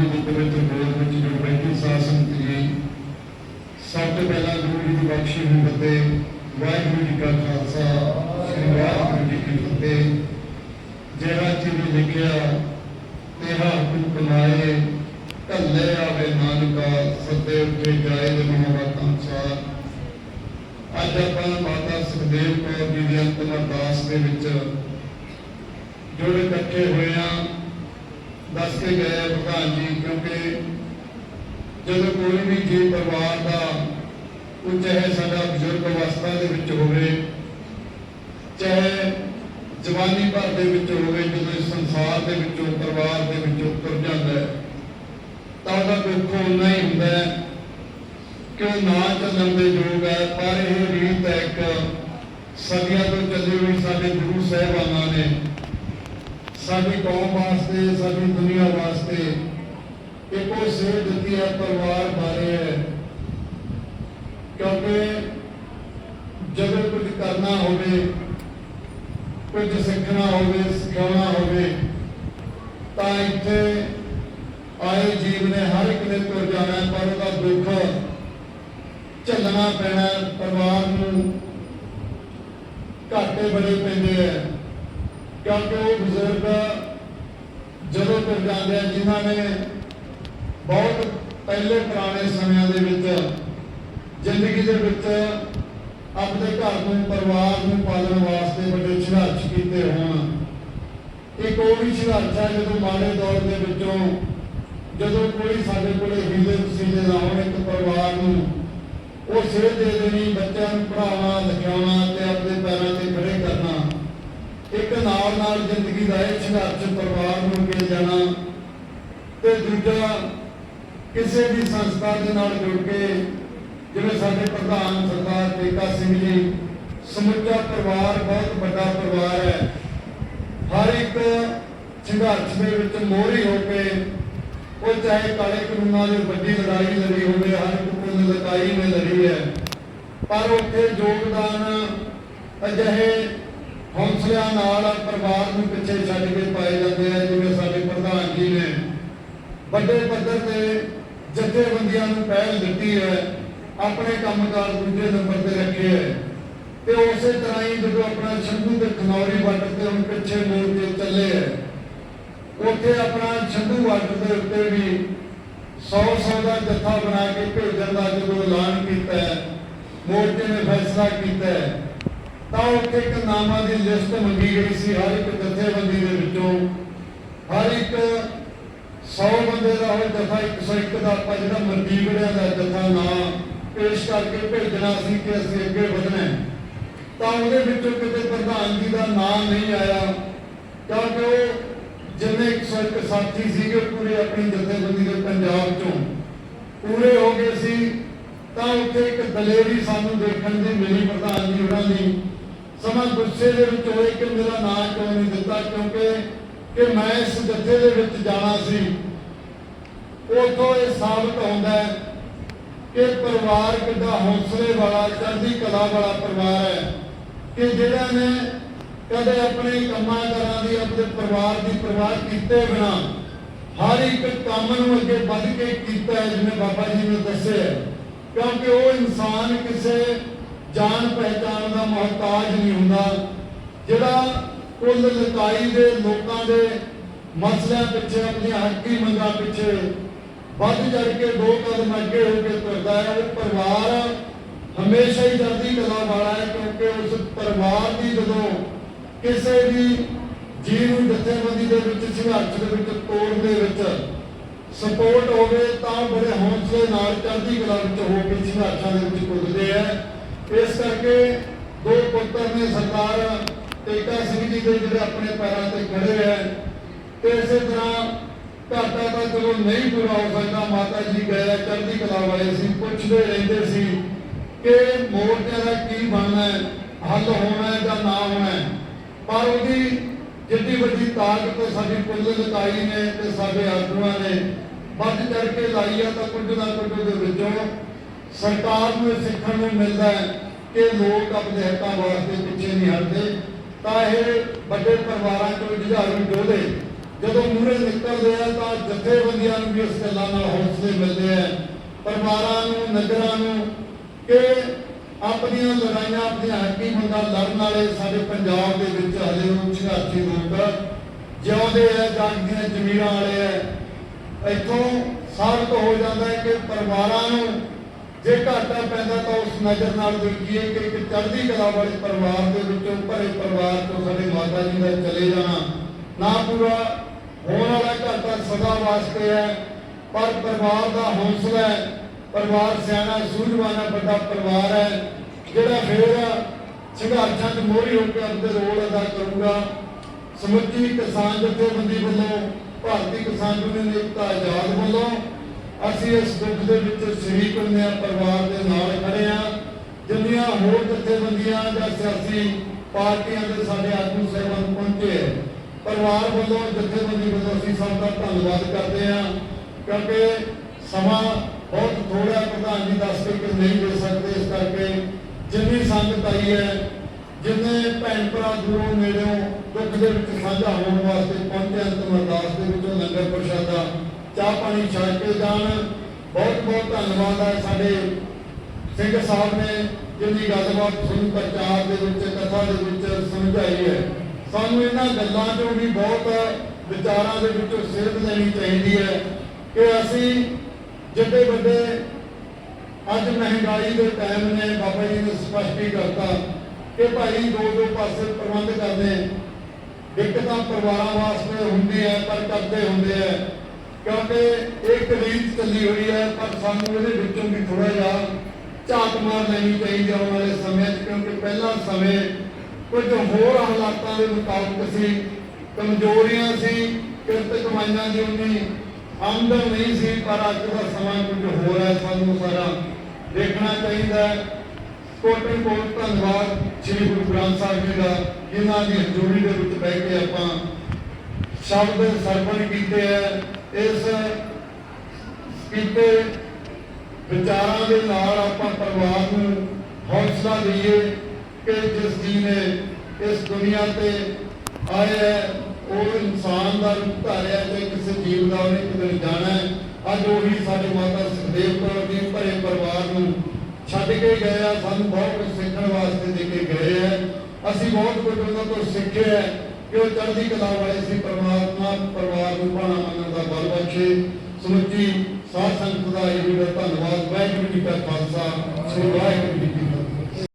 ਜੀ ਦੀ ਪਵਿੱਤਰ ਗੋਦ ਵਿੱਚ ਜੋ ਬੈਠੀ ਸਾਧ ਜੀ ਸਭ ਤੋਂ ਪਹਿਲਾਂ ਗੁਰੂ ਜੀ ਦੀ ਬਖਸ਼ੀ ਹੋਈ ਫਤਿਹ ਵਾਹਿਗੁਰੂ ਜੀ ਕਾ ਖਾਲਸਾ ਸ੍ਰੀ ਵਾਹਿਗੁਰੂ ਜੀ ਕੀ ਫਤਿਹ ਜਿਹੜਾ ਚਿਰ ਲਿਖਿਆ ਤੇਰਾ ਹੁਕਮ ਕਮਾਏ ਕੱਲੇ ਆਵੇ ਨਾਨਕਾ ਸੱਦੇ ਉੱਤੇ ਜਾਏ ਦੇ ਮਹਾਵਾਤਾਂ ਅਨੁਸਾਰ ਅੱਜ ਆਪਾਂ ਮਾਤਾ ਸੁਖਦੇਵ ਕੌਰ ਜੀ ਦੀ ਅੰਤਮ ਅਰਦਾਸ ਦੇ ਵਿੱਚ ਜਿਹੜੇ ਇਕੱਠੇ ਹੋਏ ਆ ਦੱਸ ਕੇ ਗਏ ਆ ਪ੍ਰਧਾਨ ਜੀ, ਕਿਉਂਕਿ ਜਦੋਂ ਕੋਈ ਵੀ ਜੀ ਪਰਿਵਾਰ ਦਾ ਉਹ ਚਾਹੇ ਸਾਡਾ ਬਜ਼ੁਰਗ ਅਵਸਥਾ ਦੇ ਵਿੱਚ ਹੋਵੇ, ਚਾਹੇ ਜਵਾਨੀ ਭਰ ਦੇ ਵਿੱਚ ਹੋਵੇ, ਜਦੋਂ ਇਸ ਸੰਸਾਰ ਦੇ ਵਿੱਚੋਂ, ਪਰਿਵਾਰ ਦੇ ਵਿੱਚੋਂ ਤੁਰ ਜਾਂਦਾ ਹੈ, ਤਾਂ ਉਹਦਾ ਦੁੱਖ ਉਨਾ ਹੀ ਹੁੰਦਾ ਹੈ ਕਿ ਉਹ ਨਾ ਚੱਲਣ ਦੇ ਯੋਗ ਹੈ, ਪਰ ਇਹ ਰੀਤ ਹੈ ਇੱਕ ਸਦੀਆਂ ਤੋਂ ਚੱਲੀ ਹੋਈ ਸਾਡੇ ਗੁਰੂ ਸਾਹਿਬਾਨਾਂ ਨੇ, ਸਾਡੀ ਕੌਮ ਵਾਸਤੇ, ਸਾਡੀ ਸੇਧ ਦਿੱਤੀ ਪਰਿਵਾਰ ਬਾਰੇ ਹੈ ਕਿਉਂਕਿ ਜਦੋਂ ਕੁਝ ਕਰਨਾ ਹੋਵੇ, ਕੁਝ ਸਿੱਖਣਾ ਹੋਵੇ, ਸਿਖਾਉਣਾ ਹੋਵੇ, ਤਾਂ ਇੱਥੇ ਆਏ ਜੀਵ ਨੇ ਹਰ ਇੱਕ ਨੇ ਤੁਰ ਜਾਣਾ ਪਰ ਉਹਦਾ ਦੁੱਖ ਝੱਲਣਾ ਪੈਣਾ ਪਰਿਵਾਰ ਨੂੰ ਘਾਟੇ ਬੜੇ ਪੈਂਦੇ ਆ ਕਿਉਂਕਿ ਉਹ ਬਜ਼ੁਰਗ ਜਦੋਂ ਤੁਰ ਜਾਂਦੇ ਆ, ਜਿਨ੍ਹਾਂ ਨੇ ਬਹੁਤ ਪਹਿਲੇ ਪੁਰਾਣੇ ਸਮਿਆਂ ਦੇ ਵਿੱਚ ਜ਼ਿੰਦਗੀ ਦੇ ਵਿੱਚ ਆਪਣੇ ਘਰ ਨੂੰ, ਪਰਿਵਾਰ ਨੂੰ ਪਾਲਣ ਵਾਸਤੇ ਵੱਡੇ ਸੰਘਰਸ਼ ਕੀਤੇ ਹੋਣ। ਇੱਕ ਉਹ ਵੀ ਸੰਘਰਸ਼ ਹੈ ਜਦੋਂ ਮਾੜੇ ਦੌਰ ਦੇ ਵਿੱਚੋਂ ਜਦੋਂ ਕੋਈ ਸਾਡੇ ਕੋਲੇ ਹੀਲੇ ਵਸੀਲੇ ਨਾ ਹੋਣ, ਇੱਕ ਪਰਿਵਾਰ ਨੂੰ ਉਹ ਸਿਰ ਦੇ ਦੇਣੀ, ਬੱਚਿਆਂ ਨੂੰ ਪੜਾਉਣਾ ਲਿਖਾਉਣਾ ਤੇ ਆਪਣੇ ਪੈਰਾਂ ਤੇ ਖੜੇ ਕਰਨਾ। ਇੱਕ ਨਾਲ ਨਾਲ ਜ਼ਿੰਦਗੀ ਦਾ ਇਹ ਸੰਘਰਸ਼ ਪਰਿਵਾਰ ਨੂੰ ਅੱਗੇ ਜਾਣਾ ਤੇ ਦੂਜਾ ਕਿਸੇ ਵੀ ਸੰਸਥਾ ਦੇ ਨਾਲ ਜੁੜ ਕੇ, ਜਿਵੇਂ ਸਾਡੇ ਪ੍ਰਧਾਨ ਸਰਦਾਰ ਟੇਕਾ ਸਿੰਘ ਜੀ, ਸਮੁੱਚਾ ਪਰਿਵਾਰ, ਬਹੁਤ ਵੱਡਾ ਪਰਿਵਾਰ ਹੈ। ਹਰ ਇੱਕ ਸੰਘਰਸ਼ ਦੇ ਵਿੱਚ ਮੋਹਰੀ ਹੋ ਕੇ, ਉਹ ਚਾਹੇ ਕਾਲੇ ਕਾਨੂੰਨਾਂ ਦੀ ਵੱਡੀ ਲੜਾਈ ਲੜੀ ਹੋਵੇ, ਹਰ ਇੱਕ ਪੁੰਨ ਲੜਾਈ ਨੇ ਲੜੀ ਹੈ। ਪਰ ਉੱਥੇ ਯੋਗਦਾਨ ਅਜਿਹੇ ਹੌਸਲਿਆਂ ਨਾਲ ਪਰਿਵਾਰ ਨੂੰ ਪਿੱਛੇ ਛੱਡ ਕੇ ਪਾਏ ਜਾਂਦੇ ਆ, ਜਿਵੇਂ ਸਾਡੇ ਪ੍ਰਧਾਨ ਜੀ ਨੇ। ਵੱਡੇ ਪੱਧਰ ਤੇ ਜਥੇਬੰਦੀਆਂ ਨੂੰ ਪਹਿਲ ਦਿੱਤੀ ਹੈ, ਆਪਣੇ ਕੰਮਕਾਰ ਦੂਜੇ ਨੰਬਰ ਤੇ ਰੱਖੇ ਹੈ। ਤੇ ਉਸੇ ਤਰ੍ਹਾਂ ਹੀ ਜਦੋਂ ਆਪਣਾ ਸ਼ੰਭੂ ਦੇ ਖਨੌਰੀ ਬਾਰਡਰ ਤੇ ਹੁਣ ਪਿੱਛੇ ਮੋੜ ਕੇ ਚੱਲੇ ਹੈ, ਉੱਥੇ ਆਪਣਾ ਸ਼ੰਭੂ ਬਾਰਡਰ ਦੇ ਉੱਤੇ ਵੀ 100 100 ਦਾ ਜੱਥਾ ਬਣਾ ਕੇ ਭੇਜਣ ਦਾ ਜਦੋਂ ਐਲਾਨ ਕੀਤਾ ਹੈ, ਮੋਰਚੇ ਨੇ ਫੈਸਲਾ ਕੀਤਾ ਹੈ, ਤਾਂ ਉੱਥੇ ਇੱਕ ਨਾਮਾਂ ਦੀ ਲਿਸਟ ਮੰਗੀ ਗਈ ਸੀ, ਹਰ ਇੱਕ ਜਥੇਬੰਦੀ ਦੇ ਵਿੱਚੋਂ ਹਰ ਇੱਕ 100 ਬੰਦੇ ਦਾ 101 ਦਾ ਆਪਾਂ ਜਿਹੜਾ ਮਰਦੀਵੜਿਆਂ ਦਾ ਜਥਾ ਨਾਂ ਪੇਸ਼ ਕਰਕੇ ਭੇਜਣਾ ਸੀ ਕਿ ਅਸੀਂ ਅੱਗੇ ਵਧਣਾ ਤਾਂ ਉਹਦੇ ਵਿੱਚੋਂ ਕਿਤੇ ਪ੍ਰਧਾਨ ਜੀ ਦਾ ਨਾਮ ਨਹੀਂ ਆਇਆ। ਕਿਉਂਕਿ ਉਹ ਜਿੰਨੇ 101 ਸਾਥੀ ਸੀਗੇ ਪੂਰੇ ਆਪਣੀ ਜਥੇਬੰਦੀ ਦੇ ਪੰਜਾਬ ਚੋਂ, ਪੂਰੇ ਹੋ ਗਏ ਸੀ। ਤਾਂ ਉੱਥੇ ਇੱਕ ਦਲੇਰੀ ਸਾਨੂੰ ਦੇਖਣ ਦੀ ਮਿਲੀ ਪ੍ਰਧਾਨ ਜੀ ਉਹਨਾਂ ਦੀ। ਸਮਾਂ ਗੁੱਸੇ ਦੇ ਵਿੱਚ ਹੋਏ ਕਿ ਮੇਰਾ ਨਾਂ ਕਿਉਂ ਨਹੀਂ ਦਿੱਤਾ, ਕਿਉਂਕਿ ਕਿ ਮੈਂ ਇਸ ਜਥੇ ਦੇ ਵਿੱਚ ਜਾਣਾ ਸੀ। ਉਥੋਂ ਇਹ ਸਾਬਤ ਹੁੰਦਾ ਹੈ ਕਿ ਪਰਿਵਾਰ ਕਿੱਡਾ ਹੌਸਲੇ ਵਾਲਾ, ਚੜ੍ਹਦੀ ਕਲਾ ਵਾਲਾ ਪਰਿਵਾਰ ਹੈ ਕਿ ਜਿਹੜਾ ਨੇ ਕਦੇ ਆਪਣੇ ਕੰਮਾਂ ਕਰਾਂ ਦੀ, ਆਪਣੇ ਪਰਿਵਾਰ ਦੀ ਪਰਵਾਹ ਕੀਤੇ ਬਿਨਾ ਹਰ ਇੱਕ ਕੰਮ ਨੂੰ ਅੱਗੇ ਵੱਧ ਕੇ ਕੀਤਾ ਜਿਵੇਂ ਬਾਬਾ ਜੀ ਨੇ ਦੱਸਿਆ ਕਿਉਂਕਿ ਉਹ ਇਨਸਾਨ ਕਿਸੇ ਜਾਣ ਪਹਿਚਾਣ ਦਾ ਮੁਹਤਾਜ ਨਹੀਂ ਹੁੰਦਾ, ਜਿਹੜਾ ਕੁੱਲ ਲਤਾਈ ਦੇ ਲੋਕਾਂ ਦੇ ਮਸਲਿਆਂ ਪਿੱਛੇ, ਆਪਣੀਆਂ ਹੱਕੀ ਮੰਗਾਂ ਪਿੱਛੇ ਵੱਧ ਚੜ ਕੇ ਦੋ ਕਦਮ ਅੱਗੇ ਹੋ ਕੇ ਤੁਰਦਾ ਹੈ ਉਹ ਪਰਿਵਾਰ ਹਮੇਸ਼ਾ ਹੀ ਚੜ੍ਹਦੀ ਕਲਾ ਵਾਲਾ ਹੈ ਕਿਉਂਕਿ ਉਸ ਪਰਿਵਾਰ ਦੀ ਜਦੋਂ ਕਿਸੇ ਵੀ ਜੀਵ ਨੂੰ ਜਥੇਬੰਦੀ ਦੇ ਵਿੱਚ, ਸੰਘਰਸ਼ ਦੇ ਵਿੱਚ ਤੋੜ ਦੇ ਵਿੱਚ ਸਪੋਰਟ ਹੋਵੇ ਤਾਂ ਬੜੇ ਹੌਸਲੇ ਨਾਲ ਚੜ੍ਹਦੀ ਕਲਾ ਵਿੱਚ ਹੋ ਕੇ ਸੰਘਰਸ਼ਾਂ ਦੇ ਵਿੱਚ ਕੁੱਦਦੇ ਆ। ਇਸ ਕਰਕੇ ਦੋ ਪੁੱਤਰ ਨੇ ਸਰਦਾਰ ਟੇਕਾ ਸਿੰਘ ਜੀ ਦੇ ਜਿਹੜੇ ਆਪਣੇ ਪੈਰਾਂ ਤੇ ਖੜੇ ਹੈ ਤੇ ਇਸੇ ਤਰ੍ਹਾਂ ਘਾਟਾ ਤਾਂ ਚਲੋ ਨਹੀਂ ਪੂਰਾ ਹੋ ਸਕਦਾ, ਮਾਤਾ ਜੀ ਗਏ, ਚੜ੍ਹਦੀ ਕਲਾ ਵਾਲੇ ਸੀ, ਪੁੱਛਦੇ ਰਹਿੰਦੇ ਸੀ ਕਿ ਮੋਰਚੇ ਦਾ ਕੀ ਬਣਨਾ ਹੈ, ਹੱਲ ਹੋਣਾ ਹੈ ਜਾਂ ਨਾ ਹੋਣਾ ਹੈ। ਪਰ ਉਹਦੀ ਜਿੱਡੀ ਵੱਡੀ ਤਾਕਤ ਸਾਡੀ ਕੁੱਲ ਲਤਾਈ ਨੇ ਤੇ ਸਾਡੇ ਆਗੂਆਂ ਨੇ, ਵੱਧ ਚੜ ਕੇ ਲਾਈ ਆ ਤਾਂ ਕੁਝ ਨਾ ਕੁਝ ਦੇ ਵਿੱਚੋਂ। ਸਰਕਾਰ ਨੂੰ ਸਿੱਖਣ ਨੂੰ ਮਿਲਦਾ ਹੈ ਕਿ ਲੋਕ ਆਪਣੇ ਹੱਕਾਂ ਵਾਸਤੇ ਪਿੱਛੇ ਨਹੀਂ ਹਟਦੇ। ਤਾਂ ਇਹ ਵੱਡੇ ਪਰਿਵਾਰਾਂ ਚੋਂ ਜੁਝਾਰੂ ਯੋਧੇ ਜਦੋਂ ਮੂਹਰੇ ਨਿਕਲਦੇ ਆ ਤਾਂ ਜਥੇਬੰਦੀਆਂ ਨੂੰ ਵੀ ਇਸ ਗੱਲਾਂ ਨਾਲ ਹੌਸਲੇ ਮਿਲਦੇ ਆ। ਪਰਿਵਾਰਾਂ ਨੂੰ, ਨਗਰਾਂ ਨੂੰ ਕਿ ਆਪਣੀਆਂ ਲੜਾਈਆਂ, ਆਪਣੀਆਂ ਹੱਕੀ ਮੰਗਾਂ ਲੜਨ ਵਾਲੇ ਸਾਡੇ ਪੰਜਾਬ ਦੇ ਵਿੱਚ ਹਲੇ ਉਹ ਲੋਕ ਜਿਉਂਦੇ ਆ, ਜਾਗਦੀਆਂ ਜ਼ਮੀਰਾਂ ਵਾਲੇ ਆ। ਇੱਥੋਂ ਸਾਬਤ ਹੋ ਜਾਂਦਾ ਹੈ ਕਿ ਪਰਿਵਾਰਾਂ ਨੂੰ ਜੇ ਘਾਟਾ ਪੈਂਦਾ ਤਾਂ ਉਸ ਨਜ਼ਰ ਨਾਲ ਦੇਖੀਏ ਕਿ ਇੱਕ ਚੜ੍ਹਦੀ ਕਲਾ ਵਾਲੇ ਪਰਿਵਾਰ ਦੇ ਵਿੱਚੋਂ ਭਰੇ ਪਰਿਵਾਰ ਤੋਂ ਸਾਡੇ ਮਾਤਾ ਜੀ ਦਾ ਚਲੇ ਜਾਣਾ ਨਾ ਪੂਰਾ ਹੋਣ ਵਾਲਾ ਘਾਟਾ ਸਦਾ ਵਾਸਤੇ ਹੈ, ਪਰ ਪਰਿਵਾਰ ਦਾ ਹੌਸਲਾ ਹੈ ਪਰਿਵਾਰ ਸਿਆਣਾ, ਸੂਝਵਾਨ ਵੱਡਾ ਪਰਿਵਾਰ ਹੈ, ਜਿਹੜਾ ਫਿਰ ਸੰਘਰਸ਼ਾਂ 'ਚ ਮੋਹਰੀ ਹੋ ਕੇ ਆਪਣੇ ਰੋਲ ਅਦਾ ਕਰੂਗਾ ਸਮੁੱਚੀ ਕਿਸਾਨ ਜਥੇਬੰਦੀ ਵੱਲੋਂ, ਭਾਰਤੀ ਕਿਸਾਨ ਯੂਨੀਅਨ ਏਕਤਾ ਆਜ਼ਾਦ ਵੱਲੋਂ ਅਸੀਂ ਇਸ ਦੁੱਖ ਦੇ ਵਿੱਚ ਸ਼ਰੀਕ ਹੁੰਦੇ ਹਾਂ, ਪਰਿਵਾਰ ਦੇ ਨਾਲ ਖੜੇ ਹਾਂ ਜਿੰਨੀਆਂ ਹੋਰ ਜਥੇਬੰਦੀਆਂ ਜਾਂ ਸਿਆਸੀ ਪਾਰਟੀਆਂ ਦੇ ਸਾਡੇ ਆਗੂ ਸਹਿਬਾਨ ਪਹੁੰਚੇ ਹੈ। ਪਰਿਵਾਰ ਵੱਲੋਂ ਜਥੇਬੰਦੀ ਵੱਲੋਂ ਅਸੀਂ ਸਭ ਦਾ ਧੰਨਵਾਦ ਕਰਦੇ ਹਾਂ, ਕਿਉਂਕਿ ਸਮਾਂ ਬਹੁਤ ਥੋੜਾ ਪ੍ਰਧਾਨ ਜੀ ਦੱਸ ਕੇ ਨਹੀਂ ਦੇ ਸਕਦੇ, ਇਸ ਕਰਕੇ ਜਿੰਨੀ ਸੰਗਤ ਆਈ ਹੈ, ਜਿੰਨੇ ਭੈਣ ਭਰਾ ਦੂਰੋਂ ਨੇੜਿਓਂ ਦੁੱਖ ਦੇ ਵਿੱਚ ਸਾਂਝਾ ਹੋਣ ਵਾਸਤੇ ਪਹੁੰਚੇ ਅੰਤਮ ਅਰਦਾਸ ਦੇ ਵਿੱਚੋਂ ਲੰਗਰ ਪ੍ਰਸ਼ਾਦਾ, ਚਾਹ ਪਾਣੀ ਛਕ ਕੇ ਜਾਣ, ਬਹੁਤ ਬਹੁਤ ਧੰਨਵਾਦ ਹੈ ਸਾਡੇ ਸਿੰਘ ਸਾਹਿਬ ਨੇ ਜਿੰਨੀ ਗੱਲਬਾਤ ਤੁਹਾਨੂੰ ਪ੍ਰਚਾਰ ਦੇ ਵਿੱਚ, ਕਥਾ ਦੇ ਵਿੱਚ ਸਮਝਾਈ ਹੈ। ਸਾਨੂੰ ਇਹਨਾਂ ਗੱਲਾਂ ਤੋਂ ਵੀ ਬਹੁਤ ਵਿਚਾਰਾਂ ਦੇ ਵਿੱਚੋਂ ਸਿਰਫ ਲੈਣੀ ਚਾਹੀਦੀ ਹੈ ਕਿ ਅਸੀਂ ਜਿੱਡੇ ਵੱਡੇ ਅੱਜ ਮਹਿੰਗਾਈ ਦੇ ਟਾਈਮ ਨੇ, ਬਾਬਾ ਜੀ ਨੇ ਸਪਸ਼ਟ ਹੀ ਕਰਤਾ ਕਿ ਭਾਈ ਦੋ ਦੋ ਪਾਸੇ ਪ੍ਰਬੰਧ ਕਰਦੇ। ਇੱਕ ਤਾਂ ਪਰਿਵਾਰਾਂ ਵਾਸਤੇ ਹੁੰਦੀ ਹੈ, ਪਰ ਕਰਦੇ ਹੁੰਦੇ ਹੈ। ਕਿਉਂਕਿ ਇਹ ਕਲੀਜ਼ ਚੱਲੀ ਹੋਈ ਹੈ, ਪਰ ਸਾਨੂੰ ਇਹਦੇ ਵਿੱਚੋਂ ਵੀ ਥੋੜਾ ਜਿਹਾ ਝਾਕ ਮਾਰ ਲੈਣੀ ਚਾਹੀਦੀ ਆਉਣ ਵਾਲੇ ਸਮੇਂ 'ਚ, ਕਿਉਂਕਿ ਪਹਿਲਾਂ ਸਮੇਂ ਕੁਝ ਹੋਰ ਹਾਲਾਤਾਂ ਦੇ ਮੁਤਾਬਕ ਸੀ, ਕਮਜ਼ੋਰੀਆਂ ਸੀ, ਕਿਰਤ ਕਮਾਈਆਂ ਦੀ ਉਨੀ ਆਮਦਨ ਨਹੀਂ ਸੀ, ਪਰ ਅੱਜ ਦਾ ਸਮਾਂ ਕੁਝ ਹੋਰ ਹੈ, ਸਾਨੂੰ ਸਾਰਾ ਦੇਖਣਾ ਚਾਹੀਦਾ ਹੈ। ਕੋਟ ਧੰਨਵਾਦ ਸ੍ਰੀ ਗੁਰੂ ਗ੍ਰੰਥ ਸਾਹਿਬ ਜੀ ਦਾ, ਜਿਨ੍ਹਾਂ ਦੀ ਹਜ਼ੂਰੀ ਦੇ ਵਿੱਚ ਬਹਿ ਕੇ ਆਪਾਂ ਸ਼ਬਦ ਸਰਪਣ ਕੀਤੇ ਹੈ। ਇਸ ਕੀਤੇ ਵਿਚਾਰਾਂ ਦੇ ਨਾਲ ਆਪਾਂ ਪਰਿਵਾਰ ਨੂੰ ਹੌਸਲਾ ਦਈਏ। ਕਿ ਜਿਸ ਜੀ ਨੇ ਇਸ ਦੁਨੀਆ ਤੇ ਆਏ ਹੈ, ਉਹ ਇਨਸਾਨ ਦਾ ਰੂਪ ਧਾਰਿਆ ਤੇ ਕਿਸੇ ਜੀਵ ਦਾ ਉਹਨੇ ਕਿਤੇ ਜਾਣਾ ਹੈ। ਅੱਜ ਉਹੀ ਸਾਡੇ ਮਾਤਾ ਸੁਖਦੇਵ ਕੌਰ ਜੀ ਭਰੇ ਪਰਿਵਾਰ ਨੂੰ ਛੱਡ ਕੇ ਗਏ ਆ, ਸਾਨੂੰ ਬਹੁਤ ਕੁਝ ਸਿੱਖਣ ਵਾਸਤੇ ਦੇ ਕੇ ਗਏ ਹੈ ਅਸੀਂ ਬਹੁਤ ਕੁਝ ਉਹਨਾਂ ਤੋਂ ਸਿੱਖਿਆ ਹੈ ਕਿ ਉਹ ਚੜ੍ਹਦੀ ਕਲਾ ਵਾਲੇ ਸੀ, ਪਰਮਾਤਮਾ ਪਰਿਵਾਰ ਨੂੰ ਬਾਣਾ ਮੰਨਣ ਦਾ ਬਲ ਬਖਸ਼ੇ। ਸਮੁੱਚੀ ਸਾਧ ਸੰਗਤ ਦਾ ਇਹ ਵੀ ਧੰਨਵਾਦ, ਵਾਹਿਗੁਰੂ ਜੀ ਕਾ ਖਾਲਸਾ, ਸ੍ਰੀ ਵਾਹਿਗੁਰੂ ਜੀ